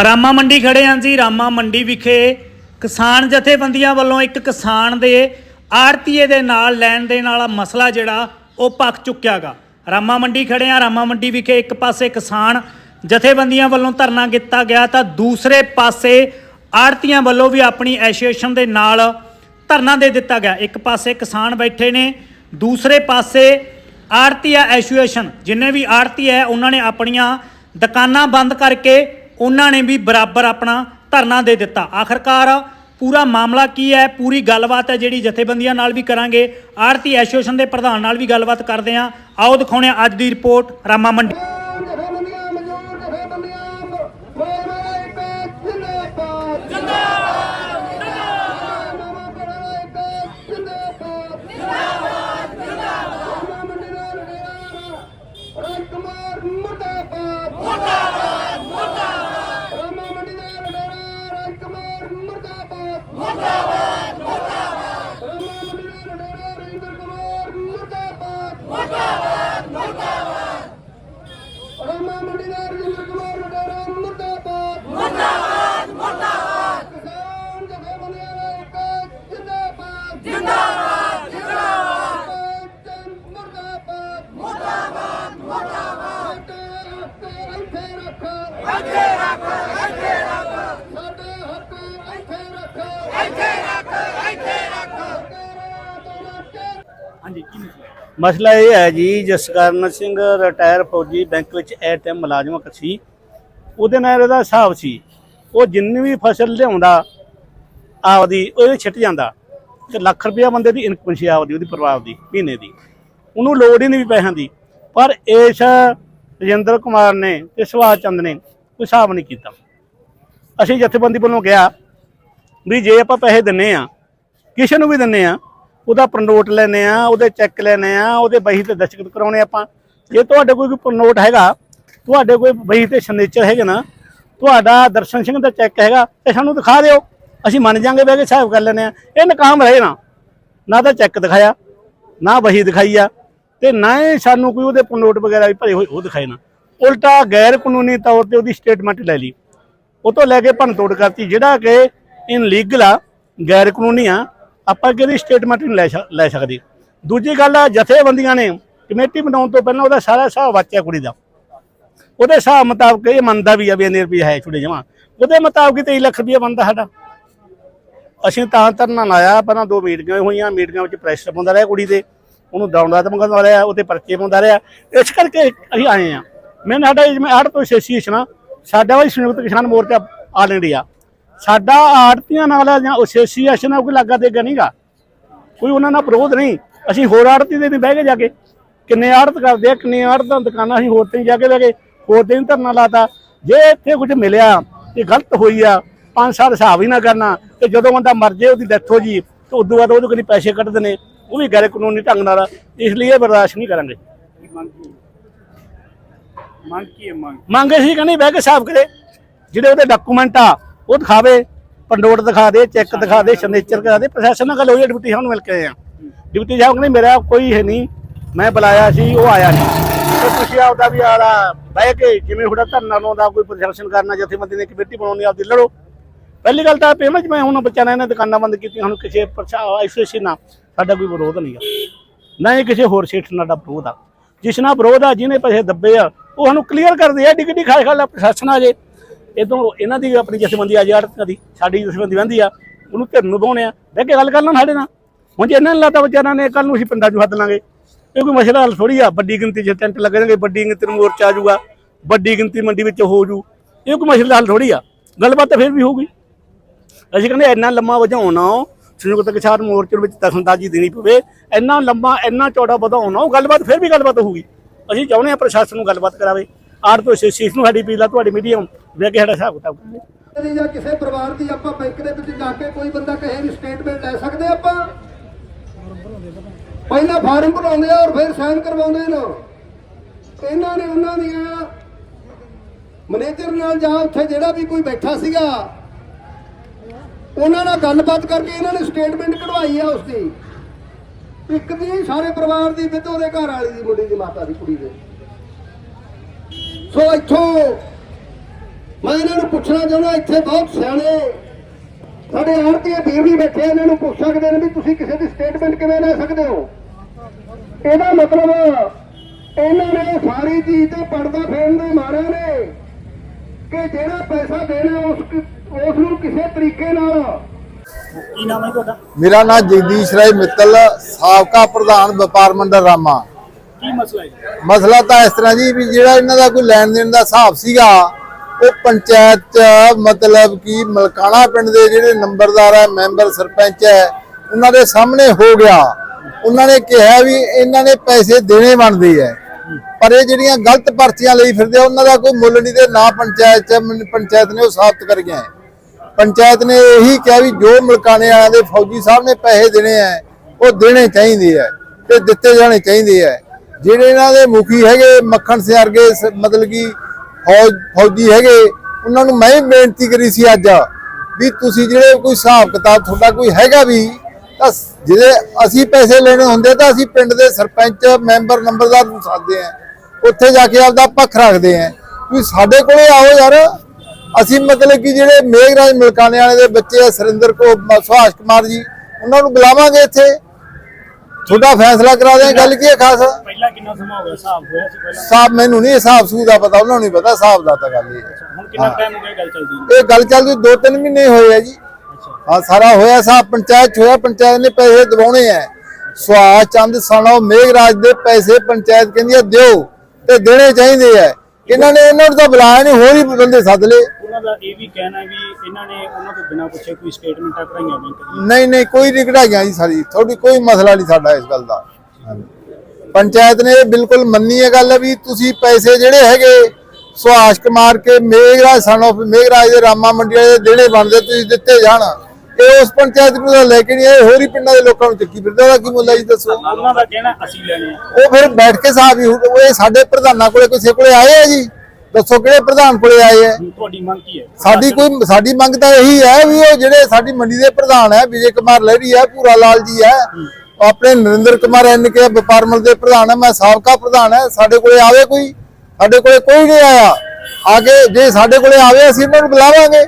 ਰਾਮਾ ਮੰਡੀ ਖੜੇ ਹਾਂ ਜੀ, ਰਾਮਾ ਮੰਡੀ ਵਿਖੇ ਕਿਸਾਨ ਜਥੇਬੰਦੀਆਂ ਵੱਲੋਂ ਇੱਕ ਕਿਸਾਨ ਦੇ ਆੜਤੀਏ ਦੇ ਨਾਲ ਲੈਣ ਦੇਣ ਵਾਲਾ ਮਸਲਾ ਜਿਹੜਾ, ਉਹ ਪੱਕ ਚੁੱਕਿਆਗਾ ਰਾਮਾ ਮੰਡੀ ਖੜੇ ਹਾਂ ਰਾਮਾ ਮੰਡੀ ਵਿਖੇ ਇੱਕ ਪਾਸੇ ਕਿਸਾਨ ਜਥੇਬੰਦੀਆਂ ਵੱਲੋਂ ਧਰਨਾ ਕੀਤਾ ਗਿਆ ਤਾਂ ਦੂਸਰੇ ਪਾਸੇ ਆੜਤੀਆਂ ਵੱਲੋਂ ਵੀ ਆਪਣੀ ਐਸੋਸੀਏਸ਼ਨ ਦੇ ਨਾਲ ਧਰਨਾ ਦੇ ਦਿੱਤਾ ਗਿਆ। ਇੱਕ ਪਾਸੇ ਕਿਸਾਨ ਬੈਠੇ ਨੇ, ਦੂਸਰੇ ਪਾਸੇ ਆੜਤੀਆ ਐਸੋਸੀਏਸ਼ਨ ਜਿੰਨੇ ਵੀ ਆੜਤੀ ਹੈ, ਉਹਨਾਂ ਨੇ ਆਪਣੀਆਂ ਦੁਕਾਨਾਂ ਬੰਦ ਕਰਕੇ ਉਹਨਾਂ ਨੇ ਵੀ ਬਰਾਬਰ ਆਪਣਾ ਧਰਨਾ ਦੇ ਦਿੱਤਾ। ਆਖਰਕਾਰ ਪੂਰਾ ਮਾਮਲਾ ਕੀ ਹੈ? ਪੂਰੀ ਗੱਲਬਾਤ ਹੈ ਜਿਹੜੀ ਜਥੇਬੰਦੀਆਂ ਨਾਲ ਵੀ ਕਰਾਂਗੇ। ਆੜਤੀ ਐਸੋਸੀਏਸ਼ਨ ਦੇ ਪ੍ਰਧਾਨ ਨਾਲ ਵੀ ਗੱਲਬਾਤ ਕਰਦੇ ਹਾਂ। ਆਓ ਦਿਖਾਉਣੇ ਹਾਂ ਅੱਜ ਦੀ ਰਿਪੋਰਟ ਰਾਮਾ ਮੰਡੀ। ਜਥੇਬੰਦੀਆਂ ਮਜ਼ਦੂਰ ਇੱਥੇ ਰੱਖ ਇੱਥੇ ਰੱਖ ਸਾਡੇ ਹੱਕ ਇੱਥੇ ਰੱਖ ਇੱਥੇ ਰੱਖ ਇੱਥੇ ਰੱਖ ਹਾਂਜੀ ਕੀ ਮਸਲਾ ਮਸਲਾ ਇਹ ਹੈ ਜੀ, ਜਸਕਰਨ ਸਿੰਘ ਰਿਟਾਇਰ ਫੌਜੀ ਬੈਂਕ ਵਿੱਚ ਐ ਟਾਈਮ ਮੁਲਾਜ਼ਮ ਸੀ। ਉਹਦੇ ਨਾਲ ਇਹਦਾ ਹਿਸਾਬ ਸੀ, ਉਹ ਜਿੰਨੀ ਵੀ ਫਸਲ ਲਿਆਉਂਦਾ, ਆਪਦੀ ਉਹਦੇ ਛਿੱਟ ਜਾਂਦਾ। ਤੇ ਲੱਖ ਰੁਪਇਆ ਬੰਦੇ ਦੀ ਇਨਕਮ ਸੀ ਆਪਦੀ, ਉਹਦੀ ਪਰਿਵਾਰ ਦੀ, ਮਹੀਨੇ ਦੀ। ਉਹਨੂੰ ਲੋੜ ਹੀ ਨਹੀਂ ਵੀ ਪੈਸਿਆਂ ਦੀ। ਪਰ ਇਸ ਰਜਿੰਦਰ ਕੁਮਾਰ ਨੇ ਤੇ ਸੁਭਾਸ਼ ਚੰਦ ਨੇ ਕੋਈ ਹਿਸਾਬ ਨਹੀਂ ਕੀਤਾ। ਅਸੀਂ ਜਥੇਬੰਦੀ ਵੱਲੋਂ ਕਿਹਾ ਵੀ ਜੇ ਆਪਾਂ ਪੈਸੇ ਦਿੰਨੇ ਆ, ਕਿਸੇ ਨੂੰ ਵੀ ਦਿੰਨੇ ਆ, ਉਹਦਾ ਪ੍ਰਨੋਟ ਲੈਨੇ ਆ, ਉਹਦੇ ਚੈੱਕ ਲੈਨੇ ਆ, ਉਹਦੇ ਬਹੀ ਤੇ ਦਸਤਖਤ ਕਰਾਉਣੇ ਆਪਾਂ। ਜੇ ਤੁਹਾਡੇ ਕੋਈ ਪ੍ਰਨੋਟ ਹੈਗਾ, ਤੁਹਾਡੇ ਕੋਈ ਬਹੀ ਤੇ ਸਿਗਨੇਚਰ ਹੈਗੇ ਨਾ, ਤੁਹਾਡਾ ਦਰਸ਼ਨ ਸਿੰਘ ਦਾ ਚੈੱਕ ਹੈਗਾ, ਤੇ ਸਾਨੂੰ ਦਿਖਾ ਦਿਓ। ਅਸੀਂ ਮੰਨ ਜਾਾਂਗੇ ਬਹਿ ਕੇ ਹਿਸਾਬ ਕਰ ਲੈਨੇ ਆ। ਇਹ ਨਕਾਮ ਰਹੇ ਨਾ। ਨਾ ਤਾਂ ਚੈੱਕ ਦਿਖਾਇਆ, ਨਾ ਬਹੀ ਦਿਖਾਈ ਆ। ਤੇ ਨਾ ਹੀ ਸਾਨੂੰ ਕੋਈ ਉਹਦੇ ਪ੍ਰਨੋਟ ਵਗੈਰਾ ਵੀ ਭਰੇ ਹੋਏ, ਉਹ ਦਿਖਾਏ ਨਾ। ਉਲਟਾ ਗੈਰ ਕਾਨੂੰਨੀ ਤੌਰ ਤੇ ਉਹਦੀ ਸਟੇਟਮੈਂਟ ਲੈ ਲਈ। ਉਹ ਤੋਂ ਲੈ ਕੇ ਭੰਨ ਤੋੜ ਕਰਤੀ, ਜਿਹੜਾ ਕਿ ਇਨਲੀਗਲ ਆ, ਗੈਰ ਕਾਨੂੰਨੀ ਆ, ਆਪਾਂ ਕਿਹਦੀ ਸਟੇਟਮੈਂਟ ਨਹੀਂ ਲੈ ਸਕ- ਲੈ ਸਕਦੇ। ਦੂਜੀ ਗੱਲ ਆ, ਜਥੇਬੰਦੀਆਂ ਨੇ ਕਮੇਟੀ ਬਣਾਉਣ ਤੋਂ ਪਹਿਲਾਂ ਉਹਦਾ ਸਾਰਾ ਹਿਸਾਬ ਵਾਚਿਆ ਕੁੜੀ ਦਾ। ਉਹਦੇ ਹਿਸਾਬ ਮੁਤਾਬਕ ਇਹ ਮੰਨਦਾ ਵੀ ਆ ਵੀ ਇੰਨੇ ਰੁਪਏ ਹੈ ਛੁੱਟੇ ਜਮਾ। ਉਹਦੇ ਮੁਤਾਬਕ ਹੀ 23 ਲੱਖ ਰੁਪਏ ਬਣਦਾ ਸਾਡਾ। ਅਸੀਂ ਤਾਂ ਧਰਨਾ ਲਾਇਆ, ਪਹਿਲਾਂ ਦੋ ਮੀਟਿੰਗਾਂ ਹੋਈਆਂ, ਮੀਟਿੰਗਾਂ ਵਿੱਚ ਪ੍ਰੈਸ਼ਰ ਪਾਉਂਦਾ ਰਿਹਾ ਕੁੜੀ ਤੇ। ਉਹਨੂੰ ਦੌੜਦਾ ਧਮਕਾਉਂਦਾ ਰਿਹਾ ਉਹਦੇ ਪਰਚੇ ਪਾਉਂਦਾ ਰਿਹਾ। ਇਸ ਕਰਕੇ ਅਸੀਂ ਆਏ ਆ ਮੈਂ ਸਾਡਾ ਜਿਵੇਂ ਆੜ ਤੋਂ ਐਸੋਸੀਏਸ਼ਨ ਆ। ਸਾਡਾ ਵੀ ਸੰਯੁਕਤ ਕਿਸਾਨ ਮੋਰਚਾ ਆਲ ਇੰਡੀਆ ਸਾਡਾ ਆੜਤੀਆਂ ਨਾਲ ਜਾਂ ਐਸੋਸੀਏਸ਼ਨ ਨਾਲ ਕੋਈ ਲੱਗਾ ਦੇਗਾ ਨਹੀਂਗਾ ਕੋਈ ਉਹਨਾਂ ਨਾਲ ਵਿਰੋਧ ਨਹੀਂ। ਅਸੀਂ ਹੋਰ ਆੜਤੀ ਦੇ ਨਹੀਂ ਬਹਿ ਕੇ ਜਾ ਕੇ ਕਿੰਨੇ ਆੜਤ ਕਰਦੇ ਆ ਕਿੰਨੇ ਆੜਤਾਂ ਦੁਕਾਨਾਂ ਅਸੀਂ ਹੋਰ ਤੇ ਨਹੀਂ ਜਾ ਕੇ ਬਹਿ ਗਏ ਹੋਰ ਤੇ ਨਹੀਂ ਧਰਨਾ ਲਾਤਾ। ਜੇ ਇੱਥੇ ਕੁਝ ਮਿਲਿਆ ਇਹ ਗਲਤ ਹੋਈ ਆ, ਪੰਜ ਸਾਲ ਹਿਸਾਬ ਹੀ ਨਾ ਕਰਨਾ। ਤੇ ਜਦੋਂ ਬੰਦਾ ਮਰ ਜੇ ਉਹਦੀ ਡੈਥ ਹੋ ਜੀ, ਤੇ ਉਦੋਂ ਬਾਅਦ ਉਹਦੇ ਕੋਲ ਪੈਸੇ ਕੱਢਦੇ ਨੇ ਉਹ ਵੀ ਗੈਰ ਕਾਨੂੰਨੀ ਢੰਗ ਨਾਲ ਇਸ ਲਈ ਇਹ ਬਰਦਾਸ਼ਤ ਨਹੀਂ ਕਰਾਂਗੇ। ਮੰਗ ਕੀ ਹੈ? ਮੰਗ ਮੰਗੇ? ਸੀ ਕਹਿੰਦੇ ਬਹਿ ਕੇ ਹਿਸਾਬ ਕਰੇ ਜਿਹੜੇ ਉਹਦੇ ਡਾਕੂਮੈਂਟ ਆ ਉਹ ਦਿਖਾਵੇ ਪੰਡੋਟ ਦਿਖਾ ਦੇ ਚੈੱਕ ਦਿਖਾ ਦੇ ਸਿਗਨੇਚਰ ਕਰਾ ਦੇ ਪ੍ਰਸ਼ਾਸਨ ਨਾਲ ਗੱਲ ਹੋਈ ਡਿਪਟੀ ਸਾਹਿਬ ਨੂੰ ਮਿਲ ਕੇ ਆਏ ਆ ਡਿਪਟੀ ਸਾਹਿਬ ਕਹਿੰਦੇ ਮੇਰਾ ਕੋਈ ਹੈ ਨਹੀਂ ਮੈਂ ਬੁਲਾਇਆ ਸੀ ਉਹ ਆਇਆ ਨਹੀਂ। ਤੇ ਤੁਸੀਂ ਆਪਦਾ ਵੀ ਆਲਾ ਬਹਿ ਕੇ ਜਿਵੇਂ ਤੁਹਾਡਾ ਧਰਨਾ ਲਾਉਂਦਾ ਕੋਈ ਪ੍ਰਸ਼ਾਸਨ ਕਰਨਾ ਜਥੇਬੰਦੀ ਨੇ ਕਮੇਟੀ ਬਣਾਉਣੀ ਆਪਦੀ ਲੜੋ। ਪਹਿਲੀ ਗੱਲ ਤਾਂ ਪੇਮੈਂਟ ਮੈਂ ਹੁਣ ਬੱਚਿਆਂ ਨੇ ਇਹਨਾਂ ਦੁਕਾਨਾਂ ਬੰਦ ਕੀਤੀਆਂ ਹੁਣ ਕਿਸੇ ਐਸੋਸੀਏਸ਼ਨ ਨਾਲ। ਸਾਡਾ ਕੋਈ ਵਿਰੋਧ ਨਹੀਂ ਆ। ਨਾ ਹੀ ਕਿਸੇ ਹੋਰ ਸੇਠ ਨਾਲ ਦਾ ਵਿਰੋਧ ਆ। ਜਿਸ ਨਾਲ ਵਿਰੋਧ ਆ, ਜਿਹਨੇ ਪੈਸੇ ਦੱਬੇ ਆ, ਉਹ ਸਾਨੂੰ ਕਲੀਅਰ ਕਰਦੇ ਆ ਡਿਗਡੀ ਖਾ ਖਾ ਪ੍ਰਸ਼ਾਸਨ ਆ ਜੇ। ਇਦੋਂ ਇਹਨਾਂ ਦੀ ਆਪਣੀ ਜਥੇਬੰਦੀ ਆ ਜਾੜ ਦੀ, ਸਾਡੀ ਜਥੇਬੰਦੀ ਬੰਦੀ ਆ, ਉਹਨੂੰ ਧਿਰ ਨੂੰ ਬਾਉਣੇ ਆ। ਬਹਿ ਕੇ ਗੱਲ ਕਰ ਲੈਣ ਸਾਡੇ ਨਾਲ। ਹੁਣ ਜੇ ਇਹਨਾਂ ਨੇ ਲੱਗਦਾ ਵਿਚਾਰਾਂ ਨੇ ਕੱਲ ਨੂੰ ਅਸੀਂ ਪਿੰਡਾਂ 'ਚ ਹੱਦ ਲਾਂਗੇ। ਇਹ ਕੋਈ ਮਸਲਾ ਹੱਲ ਥੋੜੀ ਆ, ਵੱਡੀ ਗਿਣਤੀ 'ਚ ਟੈਂਟ ਲੱਗਣਗੇ ਵੱਡੀ ਗਿਣਤੀ ਨੂੰ ਮੋਰਚਾ ਆ ਜਾਊਗਾ, ਵੱਡੀ ਗਿਣਤੀ ਮੰਡੀ ਵਿੱਚ ਹੋ ਜੂ। ਇਹ ਕੋਈ ਮਸਲਾ ਹੱਲ ਥੋੜੀ ਆ। ਗੱਲਬਾਤ ਤਾਂ ਫਿਰ ਵੀ ਹੋਊਗੀ। ਅਸੀਂ ਕਹਿੰਦੇ ਇੰਨਾ ਲੰਮਾ ਵਧਾਉਣਾ ਸੰਯੁਕਤ ਕਿਸਾਨ ਮੋਰਚੇ ਵਿੱਚ ਦਖਲਅੰਦਾਜ਼ੀ ਦੇਣੀ ਪਵੇ, ਇੰਨਾ ਲੰਮਾ ਇੰਨਾ ਚੌੜਾ ਵਧਾਉਣਾ ਉਹ ਗੱਲਬਾਤ ਫਿਰ ਵੀ ਗੱਲਬਾਤ ਹੋਊਗੀ। ਅਸੀਂ ਚਾਹੁੰਦੇ ਹਾਂ ਪ੍ਰਸ਼ਾਸਨ ਨੂੰ ਗੱਲਬਾਤ ਕਰਾਵੇ। ਆੜ ਤੋਂ ਨੂੰ ਸਾਡੀ ਅਪੀਲ ਤੁਹਾਡੀ ਮੀਡੀਅਮ ਵੇ ਕੇ ਸਾਡਾ ਹਿਸਾਬ ਕਿਤਾਬ ਕਰੇ ਜਾਂ ਕਿਸੇ ਪਰਿਵਾਰ ਦੀ ਆਪਾਂ ਬੈਂਕ ਦੇ ਵਿੱਚ ਜਾ ਕੇ ਕੋਈ ਬੰਦਾ ਕਹੇ ਵੀ ਸਟੇਟਮੈਂਟ ਲੈ ਸਕਦੇ ਆਪਾਂ? ਪਹਿਲਾਂ ਫਾਰਮ ਭਰਾਉਂਦੇ ਆ ਔਰ ਫਿਰ ਸਾਈਨ ਕਰਵਾਉਂਦੇ ਨੇ। ਇਹਨਾਂ ਨੇ ਉਹਨਾਂ ਦੀਆਂ ਮੈਨੇਜਰ ਨਾਲ ਜਾਂ ਉੱਥੇ ਜਿਹੜਾ ਵੀ ਕੋਈ ਬੈਠਾ ਸੀਗਾ ਉਹਨਾਂ ਨਾਲ ਗੱਲਬਾਤ ਕਰਕੇ ਇਹਨਾਂ ਨੇ ਸਟੇਟਮੈਂਟ ਕਢਵਾਈ ਆ ਉਸ ਦੀ ਇੱਕ ਦੀ ਸਾਰੇ ਪਰਿਵਾਰ ਦੀ ਵਿਧ ਉਹਦੇ ਘਰ ਵਾਲੀ ਦੀ, ਮੁੰਡੀ ਦੀ ਮਾਤਾ ਦੀ, ਕੁੜੀ ਦੇ। ਸੋ ਇੱਥੋਂ ਮੈਂ ਇਹਨਾਂ ਨੂੰ ਪੁੱਛਣਾ ਚਾਹੁੰਦਾ, ਇੱਥੇ ਬਹੁਤ ਸਿਆਣੇ ਸਾਡੇ ਆਰਤੀਏ ਵੀਰ ਵੀ ਬੈਠੇ ਇਹਨਾਂ ਨੂੰ ਪੁੱਛ ਸਕਦੇ ਨੇ ਵੀ ਤੁਸੀਂ ਕਿਸੇ ਦੀ ਸਟੇਟਮੈਂਟ ਕਿਵੇਂ ਲੈ ਸਕਦੇ ਹੋ? ਇਹਦਾ ਮਤਲਬ ਇਹਨਾਂ ਨੇ ਸਾਰੀ ਚੀਜ਼ ਤੇ ਪਰਦਾ ਫੇਰਨ ਦੇ ਮਾਰੇ ਨੇ ਕਿ ਜਿਹੜਾ ਪੈਸਾ ਦੇਣਾ, ਉਸ ਉਸ ਨੂੰ ਕਿਸੇ ਤਰੀਕੇ ਨਾਲ। ਕੀ ਨਾਮ ਹੈ ਤੁਹਾਡਾ? ਮੇਰਾ ਨਾਮ ਜਗਦੀਸ਼ ਰਾਏ ਮਿੱਤਲ ਸਾਬਕਾ ਪ੍ਰਧਾਨ ਵਪਾਰ ਮੰਡਲ ਰਾਮਾ। ਕੀ ਮਸਲਾ ਹੈ? ਮਸਲਾ ਤਾਂ ਇਸ ਤਰ੍ਹਾਂ ਜੀ ਵੀ ਜਿਹੜਾ ਇਹਨਾਂ ਦਾ ਕੋਈ ਲੈਣ ਦੇਣ ਦਾ ਹਿਸਾਬ ਸੀਗਾ ਉਹ ਪੰਚਾਇਤ ਚ ਮਤਲਬ ਕਿ ਮਲਕਾਣਾ ਪਿੰਡ ਦੇ ਜਿਹੜੇ ਨੰਬਰਦਾਰ ਹੈ ਮੈਂਬਰ ਸਰਪੰਚ ਹੈ ਉਹਨਾਂ ਦੇ ਸਾਹਮਣੇ ਹੋ ਗਿਆ। ਉਹਨਾਂ ਨੇ ਕਿਹਾ ਵੀ ਇਹਨਾਂ ਨੇ ਪੈਸੇ ਦੇਣੇ ਬਣਦੇ ਹੈ। ਪਰ ਇਹ ਜਿਹੜੀਆਂ ਗਲਤ ਪਰਚੀਆਂ ਲਈ ਫਿਰਦੇ ਉਹਨਾਂ ਦਾ ਕੋਈ ਮੁੱਲ ਨਹੀਂ ਤੇ ਨਾ ਪੰਚਾਇਤ ਚ ਪੰਚਾਇਤ ਨੇ ਉਹ ਸਾਬਤ ਕਰ ਗਿਆ ਹੈ। ਪੰਚਾਇਤ ਨੇ ਇਹੀ ਕਿਹਾ ਵੀ ਜੋ ਮਲਕਾਣੇ ਵਾਲਿਆਂ ਦੇ ਫੌਜੀ ਸਾਹਿਬ ਨੇ ਪੈਸੇ ਦੇਣੇ ਆ, ਉਹ ਦੇਣੇ ਚਾਹੀਦੇ ਆ ਤੇ ਦਿੱਤੇ ਜਾਣੇ ਚਾਹੀਦੇ ਆ। ਜਿਹੜੇ ਇਹਨਾਂ ਦੇ ਮੁਖੀ ਹੈਗੇ, ਮੱਖਣ ਸਿੰਘ ਵਰਗੇ ਸ- ਮਤਲਬ ਕਿ ਫੌਜ, ਫੌਜੀ ਹੈਗੇ, ਉਹਨਾਂ ਨੂੰ ਮੈਂ ਹੀ ਬੇਨਤੀ ਕਰੀ ਸੀ ਅੱਜ ਵੀ ਤੁਸੀਂ ਜਿਹੜੇ ਕੋਈ ਹਿਸਾਬ ਕਿਤਾਬ ਤੁਹਾਡਾ ਕੋਈ ਹੈਗਾ ਵੀ, ਤਾਂ ਸ- ਜਿਹਦੇ ਅਸੀਂ ਪੈਸੇ ਲੈਣੇ ਹੁੰਦੇ ਤਾਂ ਅਸੀਂ ਪਿੰਡ ਦੇ ਸਰਪੰਚ, ਮੈਂਬਰ, ਨੰਬਰਦਾਰ ਨੂੰ ਸਾਧਦੇ ਆ। ਉੱਥੇ ਜਾ ਕੇ ਆਪਦਾ ਪੱਖ ਰੱਖਦੇ ਆ। ਵੀ ਸਾਡੇ ਕੋਲੇ ਆਓ ਯਾਰ ਅਸੀਂ ਮਤਲਬ ਕਿ ਜਿਹੜੇ ਮੇਘਰਾਜ ਮਲਕਾਨੇ ਵਾਲੇ ਦੇ ਬੱਚੇ ਆ ਸੁਰਿੰਦਰ ਕੋ ਸੁਭਾਸ਼ ਕੁਮਾਰ ਜੀ ਉਹਨਾਂ ਨੂੰ ਬੁਲਾਵਾਂਗੇ ਇੱਥੇ। ਤੁਹਾਡਾ ਫੈਸਲਾ ਕਰਾ ਦੇ ਗੱਲ ਕੀ ਹੈ ਖਾਸ? ਪਹਿਲਾਂ ਕਿੰਨਾ ਸਮਾਂ ਹੋ ਗਿਆ ਹਿਸਾਬ ਹੋਇਆ ਸੀ ਪਹਿਲਾਂ? ਸਾਹਿਬ ਮੈਨੂੰ ਨਹੀਂ ਹਿਸਾਬ ਸੂ ਦਾ ਪਤਾ ਉਹਨਾਂ ਨੂੰ ਨਹੀਂ ਪਤਾ ਹਿਸਾਬ ਦਾ ਤਾਂ ਗੱਲ ਇਹ ਹੈ। ਹੁਣ ਕਿੰਨਾ ਟਾਈਮ ਹੋ ਗਿਆ ਗੱਲ ਚੱਲਦੀ ਨੂੰ? ਇਹ ਗੱਲ ਚੱਲਦੀ ਦੋ ਤਿੰਨ ਮਹੀਨੇ ਹੋਏ ਆ ਜੀ। ਹਾਂ ਸਾਰਾ ਹੋਇਆ ਸਾਹਿਬ ਪੰਚਾਇਤ 'ਚ ਹੋਇਆ ਪੰਚਾਇਤ ਨੇ ਪੈਸੇ ਦਿਵਾਉਣੇ ਆ। ਸੁਹਾਸ ਚੰਦ ਸਾਨੋ ਮੇਘਰਾਜ ਦੇ ਪੈਸੇ ਪੰਚਾਇਤ ਕਹਿੰਦੀ ਆ ਦਿਓ ਤੇ ਦੇਣੇ ਚਾਹੀਦੇ ਆ। ਇਹਨਾਂ ਨੇ ਇਹਨਾਂ ਨੂੰ ਤਾਂ ਬੁਲਾਇਆ ਨਹੀਂ ਹੋਰ ਹੀ ਬੰਦੇ ਸੱਦ ਲਏ। ਉਹਨਾਂ ਦਾ ਇਹ ਵੀ ਕਹਿਣਾ ਵੀ ਇਹਨਾਂ ਨੇ ਉਹਨਾਂ ਤੋਂ ਬਿਨਾਂ ਪੁੱਛੇ ਕੋਈ ਸਟੇਟਮੈਂਟਾਂ ਕਢਾਈਆਂ ਬੈਂਕ ਦੀਆਂ ਨਹੀਂ ਨਹੀਂ ਕੋਈ ਨਹੀਂ ਕਢਾਈਆਂ ਜੀ ਸਾਡੀ ਤੁਹਾਡੀ ਕੋਈ ਮਸਲਾ ਨਹੀਂ ਸਾਡਾ ਇਸ ਗੱਲ ਦਾ। ਪੰਚਾਇਤ ਨੇ ਬਿਲਕੁਲ ਮੰਨੀ ਇਹ ਗੱਲ ਵੀ ਤੁਸੀਂ ਪੈਸੇ ਜਿਹੜੇ ਹੈਗੇ ਸੁਹਾਸ਼ ਕੁਮਾਰ ਕੇ ਮੇਘਰਾਜ ਸਨ of ਮੇਘਰਾਜ ਦੇ ਰਾਮਾ ਮੰਡੀ ਦੇ ਦੇਣੇ ਬਣਦੇ ਤੁਸੀਂ ਦਿੱਤੇ ਜਾਣ। ਇਹ ਉਸ ਪੰਚਾਇਤ ਨੂੰ ਤਾਂ ਲੈ ਕੇ ਨਹੀਂ ਆਏ ਹੋਰ ਹੀ ਪਿੰਡਾਂ ਦੇ ਲੋਕਾਂ ਨੂੰ ਚੱਕੀ ਫਿਰਦੇ ਉਹਦਾ ਕੀ ਮੁੱਲ ਹੈ ਜੀ ਦੱਸੋ? ਉਹਨਾਂ ਦਾ ਕਹਿਣਾ ਅਸੀਂ ਲੈਣੇ ਆ ਉਹ ਫਿਰ ਬੈਠ ਕੇ ਹਿਸਾਬ ਹੀ ਉਹ ਇਹ ਸਾਡੇ ਪ੍ਰਧਾਨਾਂ ਕੋਲੇ ਕਿਸੇ ਕੋਲੇ ਆਏ ਆ ਜੀ? ਦੱਸੋ ਕਿਹੜੇ ਪ੍ਰਧਾਨ ਕੋਲੇ ਆਏ ਆ? ਤੁਹਾਡੀ ਮੰਗ ਕੀ ਹੈ? ਸਾਡੀ ਕੋਈ ਸਾਡੀ ਮੰਗ ਤਾਂ ਇਹੀ ਹੈ ਵੀ ਉਹ ਜਿਹੜੇ ਸਾਡੀ ਮੰਡੀ ਦੇ ਪ੍ਰਧਾਨ ਹੈ ਵਿਜੇ ਕੁਮਾਰ ਲਹਿਰੀ ਹੈ ਪੂਰਾ ਲਾਲ ਜੀ ਹੈ ਆਪਣੇ ਨਰਿੰਦਰ ਕੁਮਾਰ ਐਨ ਕੇ ਵਪਾਰ ਮੰਡਲ ਦੇ ਪ੍ਰਧਾਨ ਹੈ ਮੈਂ ਸਾਬਕਾ ਪ੍ਰਧਾਨ ਹੈ ਸਾਡੇ ਕੋਲੇ ਆਵੇ ਕੋਈ? ਸਾਡੇ ਕੋਲੇ ਕੋਈ ਨਹੀਂ ਆਇਆ। ਆਗੇ ਜੇ ਸਾਡੇ ਕੋਲੇ ਆਵੇ ਅਸੀਂ ਉਹਨਾਂ ਨੂੰ ਬੁਲਾਵਾਂਗੇ।